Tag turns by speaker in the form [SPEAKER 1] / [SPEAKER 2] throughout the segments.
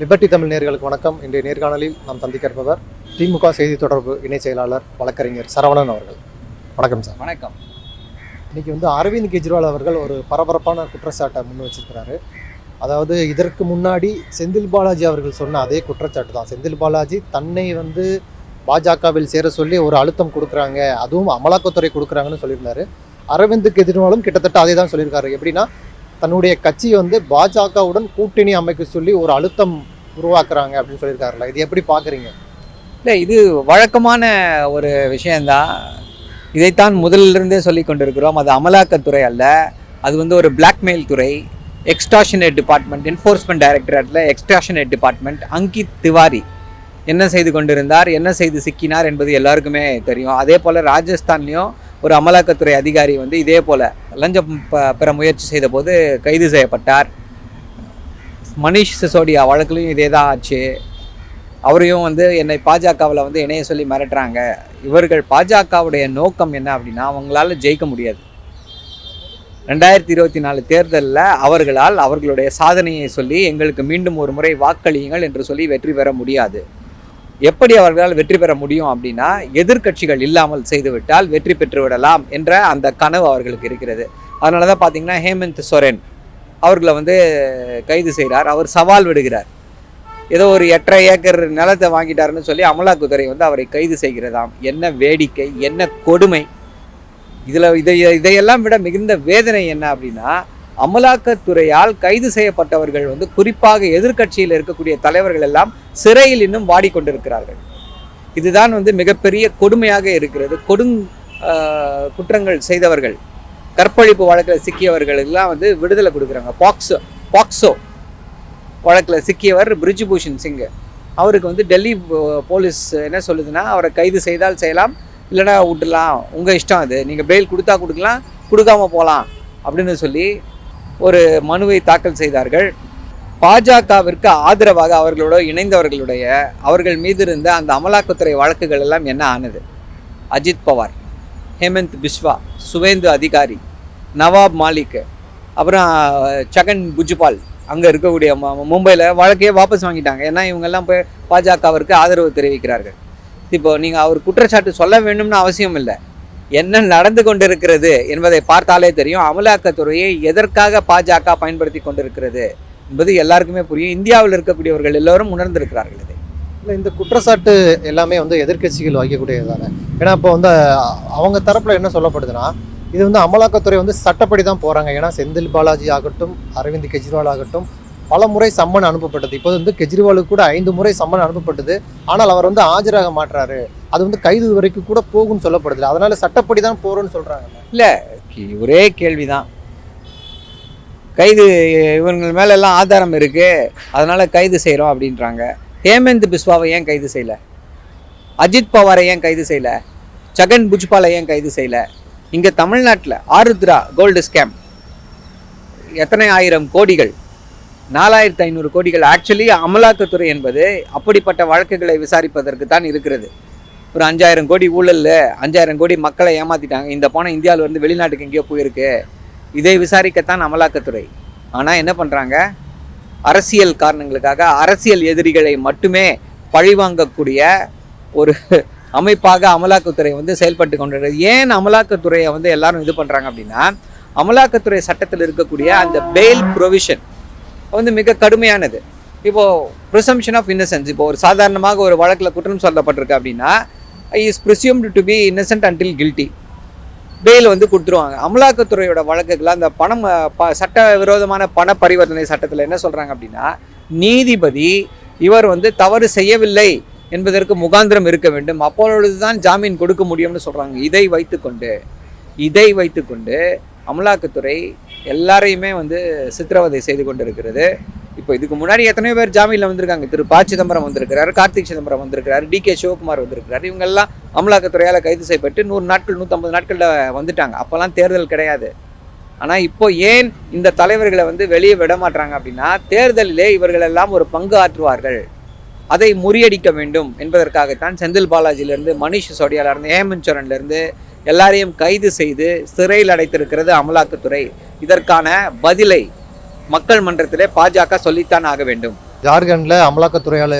[SPEAKER 1] Liberty Tamil நேர்களுக்கு வணக்கம். இன்றைய நேர்காணலில் நாம் சந்திக்க இருப்பவர் திமுக செய்தி தொடர்பு இணை செயலாளர் வழக்கறிஞர் சரவணன் அவர்கள். வணக்கம் சார்.
[SPEAKER 2] வணக்கம்.
[SPEAKER 1] இன்னைக்கு வந்து அரவிந்த் கெஜ்ரிவால் அவர்கள் ஒரு பரபரப்பான குற்றச்சாட்டை முன் வச்சிருக்கிறாரு. அதாவது இதற்கு முன்னாடி செந்தில் பாலாஜி அவர்கள் சொன்ன அதே குற்றச்சாட்டு தான். செந்தில் பாலாஜி தன்னை வந்து பாஜகவில் சேர சொல்லி ஒரு அழுத்தம் கொடுக்குறாங்க அதுவும் அமலாக்கத்துறை கொடுக்குறாங்கன்னு சொல்லியிருந்தாரு. அரவிந்த் கெஜ்ரிவாலும் கிட்டத்தட்ட அதே தான் சொல்லியிருக்காரு. எப்படின்னா தன்னுடைய கட்சியை வந்து பாஜகவுடன் கூட்டணி அமைக்க சொல்லி ஒரு அழுத்தம் உருவாக்குறாங்க அப்படின்னு சொல்லியிருக்காருல்ல. இது எப்படி பார்க்குறீங்க?
[SPEAKER 2] இல்லை இது வழக்கமான ஒரு விஷயந்தான் இதைத்தான் முதலிலிருந்தே சொல்லி கொண்டிருக்கிறோம். அது அமலாக்கத்துறை அல்ல. அது வந்து ஒரு பிளாக்மெயில் துறை. எக்ஸ்டாஷனேட் டிபார்ட்மெண்ட் என்ஃபோர்ஸ்மெண்ட் டைரக்டரேட்டில் எக்ஸ்டாஷனேட் டிபார்ட்மெண்ட் அங்கித் திவாரி என்ன செய்து கொண்டிருந்தார்? என்ன செய்து சிக்கினார் என்பது எல்லாருக்குமே தெரியும். அதே போல் ராஜஸ்தான்லேயும் ஒரு அமலாக்கத்துறை அதிகாரி வந்து இதே போல் லஞ்சம் பெற முயற்சி செய்தபோது கைது செய்யப்பட்டார். மனிஷ் சிசோடியா வழக்குலையும் இதே தான் ஆச்சு. அவரையும் வந்து என்னை பாஜகவில் வந்து இணைய சொல்லி மிரட்டுறாங்க. இவர்கள் பாஜகவுடைய நோக்கம் என்ன அப்படின்னா அவங்களால ஜெயிக்க முடியாது. ரெண்டாயிரத்தி இருபத்தி நாலு தேர்தலில் அவர்களால் அவர்களுடைய சாதனையை சொல்லி எங்களுக்கு மீண்டும் ஒரு முறை வாக்களியுங்கள் என்று சொல்லி வெற்றி பெற முடியாது. எப்படி அவர்களால் வெற்றி பெற முடியும் அப்படின்னா எதிர்க்கட்சிகள் இல்லாமல் செய்துவிட்டால் வெற்றி பெற்று விடலாம் என்ற அந்த கனவு அவர்களுக்கு இருக்கிறது. அதனால தான் பார்த்தீங்கன்னா ஹேமந்த் சோரன் அவர்களை வந்து கைது செய்கிறார். அவர் சவால் விடுகிறார். ஏதோ ஒரு எட்டரை ஏக்கர் நிலத்தை வாங்கிட்டாருன்னு சொல்லி அமலாக்கத்துறை வந்து அவரை கைது செய்கிறதாம். என்ன வேடிக்கை என்ன கொடுமை. இதில் இதை இதையெல்லாம் விட மிகுந்த வேதனை என்ன அப்படின்னா அமலாக்கத்துறையால் கைது செய்யப்பட்டவர்கள் வந்து குறிப்பாக எதிர்க்கட்சியில் இருக்கக்கூடிய தலைவர்கள் எல்லாம் சிறையில் இன்னும் வாடிக்கொண்டிருக்கிறார்கள். இதுதான் வந்து மிகப்பெரிய கொடுமையாக இருக்கிறது. கொடுங் குற்றங்கள் செய்தவர்கள் கற்பழிப்பு வழக்கில் சிக்கியவர்களுக்கெல்லாம் வந்து விடுதலை கொடுக்குறாங்க. பாக்ஸோ பாக்ஸோ வழக்கில் சிக்கியவர் பிரிஜ்பூஷன் சிங்கு அவருக்கு வந்து டெல்லி போ- போலீஸ் என்ன சொல்லுதுன்னா அவரை கைது செய்தால் செய்யலாம் இல்லைன்னா விட்டுலாம் உங்கள் இஷ்டம் அது. நீங்கள் பெயில் கொடுத்தா கொடுக்கலாம் கொடுக்காம போகலாம் அப்படின்னு சொல்லி ஒரு மனுவை தாக்கல் செய்தார்கள். பாஜகவிற்கு ஆதரவாக அவர்களோட இணைந்தவர்களுடைய அவர்கள் மீது இருந்த அந்த அமலாக்கத்துறை வழக்குகள் எல்லாம் என்ன ஆனது? அஜித் பவார் ஹேமந்த் பிஸ்வா சுவேந்து அதிகாரி நவாப் மாலிக் அப்புறம் சகன் புஜ்பால் அங்கே இருக்கக்கூடிய ம- மும்பையில் வழக்கையே வாபஸ் வாங்கிட்டாங்க. ஏன்னா இவங்கெல்லாம் போய் பாஜகவிற்கு ஆதரவு தெரிவிக்கிறார்கள். இப்போ நீங்கள் அவர் குற்றச்சாட்டு சொல்ல வேண்டும்னு அவசியம் இல்லை. என்ன நடந்து கொண்டிருக்கிறது என்பதை பார்த்தாலே தெரியும். அமலாக்கத்துறையை எதற்காக பாஜக பயன்படுத்தி கொண்டிருக்கிறது என்பது எல்லாருக்குமே புரியும். இந்தியாவில் இருக்கக்கூடியவர்கள் எல்லோரும் உணர்ந்திருக்கிறார்கள் இதை.
[SPEAKER 1] இல்லை இந்த குற்றச்சாட்டு எல்லாமே வந்து எதிர்க்கட்சிகள் வைக்கக்கூடியது தானே ஏன்னா இப்போ வந்து அவங்க தரப்பில் என்ன சொல்லப்படுதுன்னா இது வந்து அமலாக்கத்துறை வந்து சட்டப்படி தான் போகிறாங்க ஏன்னா செந்தில் பாலாஜி ஆகட்டும் அரவிந்த் கெஜ்ரிவால் ஆகட்டும் பல முறை சம்மன் அனுப்பப்பட்டது. இப்போ வந்து கெஜ்ரிவாலுக்கு கூட ஐந்து முறை சம்மன் அனுப்பப்பட்டது. ஆனால் அவர் வந்து ஆஜராக மாட்டுறாரு அது வந்து கைது வரைக்கும் கூட போகும்னு சொல்லப்படுது அதனால சட்டப்படி தான் போகிறோன்னு சொல்கிறாங்க
[SPEAKER 2] இல்லை ஒரே கேள்விதான். கைது இவங்கள் மேல எல்லாம் ஆதாரம் இருக்கு. அதனால கைது செய்கிறோம் அப்படின்றாங்க. ஹேமந்த் பிஸ்வாவை ஏன் கைது செய்யல? அஜித் பவாரை ஏன் கைது செய்யல? சகன் புஜ்பாலை ஏன் கைது செய்யல? இங்கே தமிழ்நாட்டில் ஆருத்ரா கோல்டு ஸ்கேம். எத்தனை ஆயிரம் கோடிகள்? நாலாயிரத்து ஐநூறு கோடிகள். ஆக்சுவலி அமலாக்கத்துறை என்பது அப்படிப்பட்ட வழக்குகளை விசாரிப்பதற்கு தான் இருக்கிறது. ஒரு அஞ்சாயிரம் கோடி ஊழல்ல அஞ்சாயிரம் கோடி மக்களை ஏமாத்திட்டாங்க. இந்த பணம் இந்தியாவில் இருந்து வெளிநாட்டுக்கு எங்கேயோ போயிருக்கு. இதை விசாரிக்கத்தான் அமலாக்கத்துறை. ஆனால் என்ன பண்ணுறாங்க அரசியல் காரணங்களுக்காக அரசியல் எதிரிகளை மட்டுமே பழிவாங்கக்கூடிய ஒரு அமைப்பாக அமலாக்கத்துறை வந்து செயல்பட்டு கொண்டிருக்கிறது. ஏன் அமலாக்கத்துறையை வந்து எல்லாரும் இது பண்ணுறாங்க அப்படின்னா அமலாக்கத்துறை சட்டத்தில் இருக்கக்கூடிய அந்த பெயில் ப்ரொவிஷன் வந்து மிக கடுமையானது. இப்போது ப்ரிசம்ஷன் ஆஃப் இன்னசென்ஸ் இப்போ ஒரு சாதாரணமாக ஒரு வழக்கில் குற்றம் சொல்லப்பட்டிருக்கு அப்படின்னா is presumed to be innocent until guilty bail வந்து கொடுத்துருவாங்க. அமலாக்கத்துறையோட வழக்குகள் அந்த பணம் ப சட்ட விரோதமான பண பரிவர்த்தனை சட்டத்தில் என்ன சொல்கிறாங்க அப்படின்னா நீதிபதி இவர் வந்து தவறு செய்யவில்லை என்பதற்கு முகாந்திரம் இருக்க வேண்டும். அப்பொழுது தான் ஜாமீன் கொடுக்க முடியும்னு சொல்கிறாங்க இதை வைத்துக்கொண்டு இதை வைத்துக்கொண்டு அமலாக்கத்துறை எல்லாரையுமே வந்து சித்திரவதை செய்து கொண்டிருக்கிறது. இப்போ இதுக்கு முன்னாடி எத்தனையோ பேர் ஜாமீனில் வந்திருக்காங்க. திரு ப சிதம்பரம் வந்திருக்கிறாரு கார்த்திக் சிதம்பரம் வந்திருக்கிறாரு டி கே சிவகுமார் வந்திருக்கிறாரு. இவங்கெல்லாம் அமலாக்கத்துறையால் கைது செய்யப்பட்டு நூறு நாட்கள் நூற்றம்பது நாட்களில் வந்துட்டாங்க. அப்போல்லாம் தேர்தல் கிடையாது. ஆனால் இப்போ ஏன் இந்த தலைவர்களை வந்து வெளியே விட மாட்டாங்க அப்படின்னா தேர்தலிலே இவர்கள் எல்லாம் ஒரு பங்கு ஆற்றுவார்கள். அதை முறியடிக்க வேண்டும் என்பதற்காகத்தான் செந்தில் பாலாஜியிலிருந்து மணிஷ் சிசோடியாவிலிருந்து ஹேமந்த் சோரன்லேருந்து எல்லாரையும் கைது செய்து சிறையில் அடைத்திருக்கிறது அமலாக்கத்துறை. இதற்கான பதிலை மக்கள் மன்றத்திலே பாஜக சொல்லித்தான் ஆக வேண்டும்.
[SPEAKER 1] ஜார்க்கண்டில் அமலாக்கத்துறையால்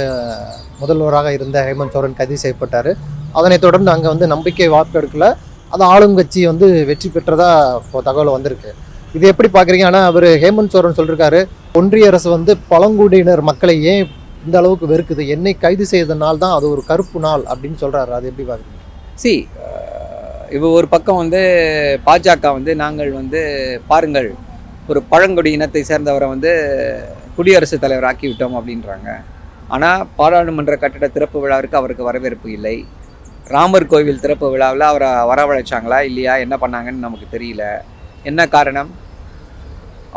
[SPEAKER 1] முதல்வராக இருந்த ஹேமந்த் சோரன் கைது செய்யப்பட்டார். அதனைத் தொடர்ந்து அங்கே வந்து நம்பிக்கை வாக்கெடுக்கல. அது ஆளுங்கட்சி வந்து வெற்றி பெற்றதாக இப்போ தகவல் வந்திருக்கு. இது எப்படி பார்க்குறீங்க? ஆனால் அவர் ஹேமந்த் சோரன் சொல்லியிருக்காரு ஒன்றிய அரசு வந்து பழங்குடியினர் மக்களை ஏன் இந்த அளவுக்கு வெறுக்குது. என்னை கைது செய்தனால தான் அது ஒரு கருப்பு நாள் அப்படின்னு சொல்கிறாரு அது எப்படி பார்க்குறீங்க?
[SPEAKER 2] சி இப்போ ஒரு பக்கம் வந்து பாஜக வந்து நாங்கள் வந்து பாருங்கள் ஒரு பழங்குடி இனத்தை சேர்ந்தவரை வந்து குடியரசுத் தலைவர் ஆக்கி விட்டோம் அப்படின்றாங்க. ஆனால் பாராளுமன்ற கட்டட திறப்பு விழாவிற்கு அவருக்கு வரவேற்பு இல்லை. ராமர் கோவில் திறப்பு விழாவில் அவரை வரவழைச்சாங்களா இல்லையா என்ன பண்ணாங்கன்னு நமக்கு தெரியல. என்ன காரணம்?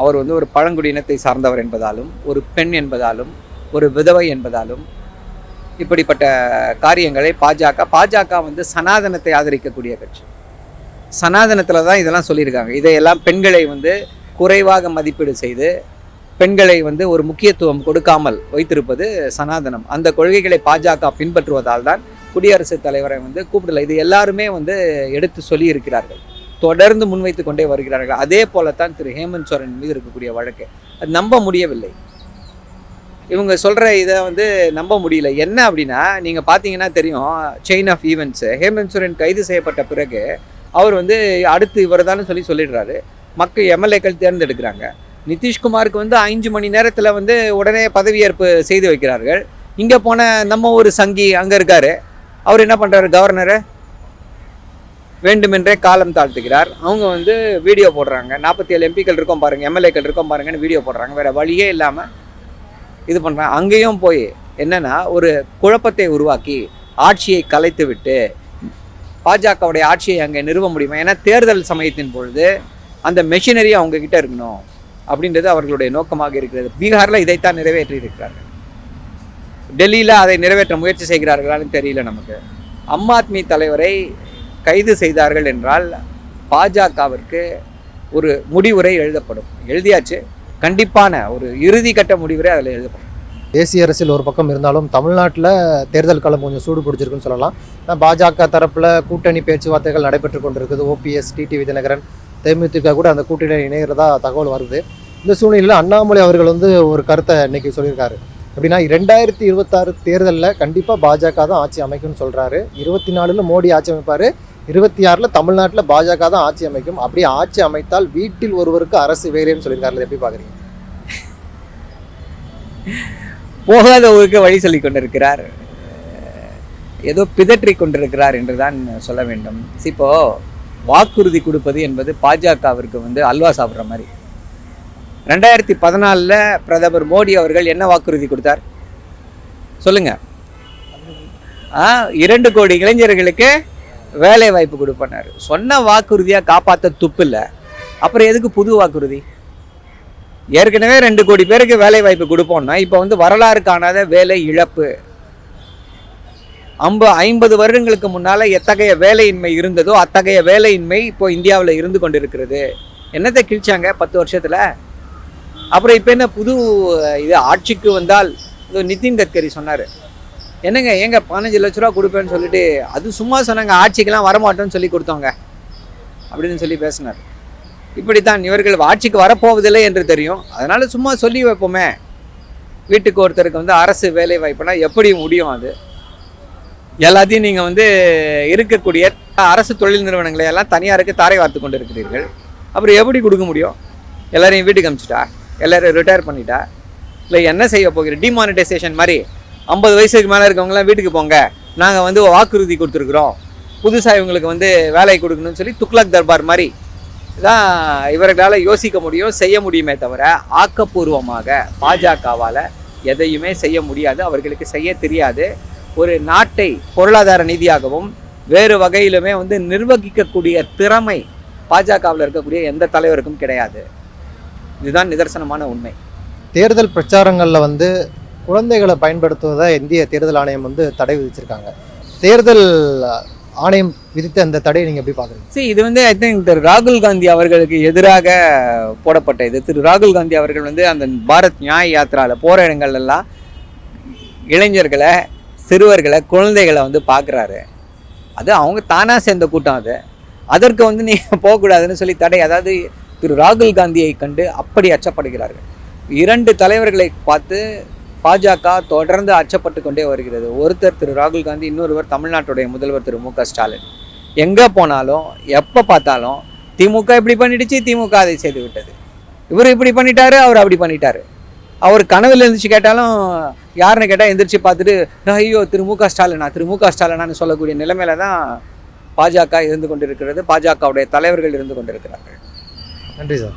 [SPEAKER 2] அவர் வந்து ஒரு பழங்குடி இனத்தை சார்ந்தவர் என்பதாலும் ஒரு பெண் என்பதாலும் ஒரு விதவை என்பதாலும் இப்படிப்பட்ட காரியங்களை பாஜக பாஜக வந்து சனாதனத்தை ஆதரிக்கக்கூடிய கட்சி. சனாதனத்தில் தான் இதெல்லாம் சொல்லியிருக்காங்க. இதையெல்லாம் பெண்களை வந்து குறைவாக மதிப்பீடு செய்து பெண்களை வந்து ஒரு முக்கியத்துவம் கொடுக்காமல் வைத்திருப்பது சனாதனம். அந்த கொள்கைகளை பாஜக பின்பற்றுவதால் தான் குடியரசுத் தலைவரை வந்து கூப்பிடல. இது எல்லாருமே வந்து எடுத்து சொல்லி இருக்கிறார்கள் தொடர்ந்து முன்வைத்து கொண்டே வருகிறார்கள். அதே போலத்தான் திரு ஹேமந்த் சோரன் மீது இருக்கக்கூடிய வழக்கு. அது நம்ப முடியவில்லை. இவங்க சொல்கிற இதை வந்து நம்ப முடியல. என்ன அப்படின்னா நீங்கள் பார்த்தீங்கன்னா தெரியும் chain of events Hemant Soren கைது செய்யப்பட்ட பிறகு அவர் வந்து அடுத்து இவர் சொல்லி சொல்லிடுறாரு. மக்கள் எம்எல்ஏக்கள் தேர்ந்தெடுக்கிறாங்க. நிதிஷ்குமாருக்கு வந்து அஞ்சு மணி நேரத்தில் வந்து உடனே பதவியேற்பு செய்து வைக்கிறார்கள். இங்கே போன நம்ம ஒரு சங்கி அங்கே இருக்கார். அவர் என்ன பண்ணுறாரு கவர்னரை வேண்டுமென்றே காலம் தாழ்த்துக்கிறார் அவங்க வந்து வீடியோ போடுறாங்க. நாற்பத்தி ஏழு எம்பிக்கள் இருக்கோம் பாருங்கள் எம்எல்ஏக்கள் இருக்கோம் பாருங்கன்னு வீடியோ போடுறாங்க. வேறு வழியே இல்லாமல் இது பண்ணுறாங்க அங்கேயும் போய் என்னென்னா ஒரு குழப்பத்தை உருவாக்கி ஆட்சியை கலைத்து விட்டு பாஜகவுடைய ஆட்சியை அங்கே நிறுவ முடியுமா? ஏன்னா தேர்தல் சமயத்தின் பொழுது அந்த மெஷினரி அவங்கக்கிட்ட இருக்கணும் அப்படின்றது அவர்களுடைய நோக்கமாக இருக்கிறது. பீகாரில் இதைத்தான் நிறைவேற்றி இருக்கிறார்கள் டெல்லியில் அதை நிறைவேற்ற முயற்சி செய்கிறார்களான்னு தெரியல நமக்கு. அம் ஆத்மி தலைவரை கைது செய்தார்கள் என்றால் பாஜகவிற்கு ஒரு முடிவுரை எழுதப்படும். எழுதியாச்சு. கண்டிப்பான ஒரு இறுதி கட்ட முடிவரே அதில் எழுதப்படும்
[SPEAKER 1] தேசிய அரசியல் ஒரு பக்கம் இருந்தாலும் தமிழ்நாட்டில் தேர்தல் காலம் கொஞ்சம் சூடு பிடிச்சிருக்குன்னு சொல்லலாம். பாஜக தரப்பில் கூட்டணி பேச்சுவார்த்தைகள் நடைபெற்று கொண்டிருக்குது. ஓபிஎஸ் டிடிவி தினகரன் தேமுதிக கூட அந்த கூட்டணியில் இணைகிறதா தகவல் வருது. இந்த சூழ்நிலையில் அண்ணாமலை அவர்கள் வந்து ஒரு கருத்தை இன்னைக்கு சொல்லியிருக்காரு. அப்படின்னா ரெண்டாயிரத்தி இருபத்தாறு தேர்தலில் கண்டிப்பாக பாஜக தான் ஆட்சி அமைக்கும்னு சொல்கிறாரு இருபத்தி நாலில் மோடி ஆட்சி அமைப்பார். இருபத்தி ஆறில் தமிழ்நாட்டில் பாஜக தான் ஆட்சி அமைக்கும். அப்படியே ஆட்சி அமைத்தால் வீட்டில் ஒருவருக்கு அரசு வேலைன்னு சொல்லியிருக்காரு எப்படி பார்க்குறீங்க?
[SPEAKER 2] போகாத ஊருக்கு வழி சொல்லி கொண்டிருக்கிறார். ஏதோ பிதற்றி கொண்டிருக்கிறார் என்று தான் சொல்ல வேண்டும். இப்போ வாக்குறுதி கொடுப்பது என்பது பாஜகவிற்கு வந்து அல்வா சாப்பிட்ற மாதிரி. ரெண்டாயிரத்தி பதினாலில் பிரதமர் மோடி அவர்கள் என்ன வாக்குறுதி கொடுத்தார்? சொல்லுங்க. இரண்டு கோடி இளைஞர்களுக்கு வேலை வாய்ப்பு கொடுப்பனார். சொன்ன வாக்குறுதியாக காப்பாற்ற துப்பில்லை அப்புறம் எதுக்கு புது வாக்குறுதி? ஏற்கனவே ரெண்டு கோடி பேருக்கு வேலை வாய்ப்பு கொடுப்போம்னா இப்போ வந்து வரலாறு காணாத வேலை இழப்பு. ஐம்ப ஐம்பது வருடங்களுக்கு முன்னால் எத்தகைய வேலையின்மை இருந்ததோ அத்தகைய வேலையின்மை இப்போ இந்தியாவில் இருந்து கொண்டிருக்கிறது. என்னத்தை கிழிச்சாங்க பத்து வருஷத்தில்? அப்புறம் இப்போ என்ன புது இது ஆட்சிக்கு வந்தால் நிதின் கட்கரி சொன்னார். என்னங்க ஏங்க பதினஞ்சு லட்ச ரூபா கொடுப்பேன்னு சொல்லிட்டு அது சும்மா சொன்னாங்க ஆட்சிக்கெல்லாம் வரமாட்டோம்னு சொல்லி கொடுத்தோங்க அப்படின்னு சொல்லி பேசினார். இப்படித்தான் இவர்கள் ஆட்சிக்கு வரப்போவதில்லை என்று தெரியும். அதனால சும்மா சொல்லி வைப்போமே. வீட்டுக்கு ஒருத்தருக்கு வந்து அரசு வேலை வாய்ப்புனா எப்படி முடியும் அது? எல்லாத்தையும் நீங்கள் வந்து இருக்கக்கூடிய அரசு தொழில் நிறுவனங்களை எல்லாம் தனியாருக்கு தாரை வார்த்து கொண்டு இருக்கிறீர்கள் அப்புறம் எப்படி கொடுக்க முடியும்? எல்லாரையும் வீட்டுக்கு அமிச்சிட்டா? எல்லோரும் ரிட்டையர் பண்ணிட்டா? இல்லை என்ன செய்ய போகிற டிமானிட்டைசேஷன் மாதிரி ஐம்பது வயசுக்கு மேலே இருக்கவங்களாம் வீட்டுக்கு போங்க. நாங்கள் வந்து வாக்குறுதி கொடுத்துருக்குறோம். புதுசாக இவங்களுக்கு வந்து வேலை கொடுக்கணும்னு சொல்லி துக்ளக் தர்பார் மாதிரி தான் இவர்களால் யோசிக்க முடியும் செய்ய முடியுமே தவிர ஆக்கப்பூர்வமாக பாஜகவால் எதையுமே செய்ய முடியாது அவர்களுக்கு செய்ய தெரியாது. ஒரு நாட்டை பொருளாதார நீதியாகவும் வேறு வகையிலுமே வந்து நிர்வகிக்கக்கூடிய திறமை பாஜகவில் இருக்கக்கூடிய எந்த தலைவருக்கும் கிடையாது. இதுதான் நிதர்சனமான உண்மை.
[SPEAKER 1] தேர்தல் பிரச்சாரங்களில் வந்து குழந்தைகளை பயன்படுத்துவதை இந்திய தேர்தல் ஆணையம் வந்து தடை விதிச்சிருக்காங்க. தேர்தல் ஆணையம் விதித்த அந்த தடையை நீங்கள் எப்படி பார்க்குறீங்க?
[SPEAKER 2] சரி இது வந்து ஐ திங்க் திரு ராகுல் காந்தி அவர்களுக்கு எதிராக போடப்பட்ட இது. திரு ராகுல் காந்தி அவர்கள் வந்து அந்த பாரத் நியாய யாத்திராவில் போகிற இடங்கள்லாம் இளைஞர்களை சிறுவர்களை குழந்தைகளை வந்து பார்க்குறாரு. அது அவங்க தானாக சேர்ந்த கூட்டம் அது. அதற்கு வந்து நீங்கள் போகக்கூடாதுன்னு சொல்லி தடை. அதாவது திரு ராகுல் காந்தியை கண்டு அப்படி அச்சப்படுகிறார்கள். இரண்டு தலைவர்களை பார்த்து பாஜக தொடர்ந்து அச்சப்பட்டு கொண்டே வருகிறது. ஒருத்தர் திரு ராகுல் காந்தி இன்னொருவர் தமிழ்நாட்டுடைய முதல்வர் திரு மு க ஸ்டாலின். எங்கே போனாலும் எப்போ பார்த்தாலும் திமுக இப்படி பண்ணிடுச்சு திமுக அதை செய்து விட்டது. இவர் இப்படி பண்ணிட்டாரு அவர் அப்படி பண்ணிட்டாரு. அவர் கனவில் எழுந்திரிச்சு கேட்டாலும் யாருன்னு கேட்டால் எந்திரிச்சு பார்த்துட்டு ஐயோ திரு மு க ஸ்டாலினா திரு மு க ஸ்டாலினான்னு சொல்லக்கூடிய நிலைமையில தான் பாஜக இருந்து கொண்டிருக்கிறது. பாஜகவுடைய தலைவர்கள் இருந்து கொண்டிருக்கிறார்கள்.
[SPEAKER 1] நன்றி சார்.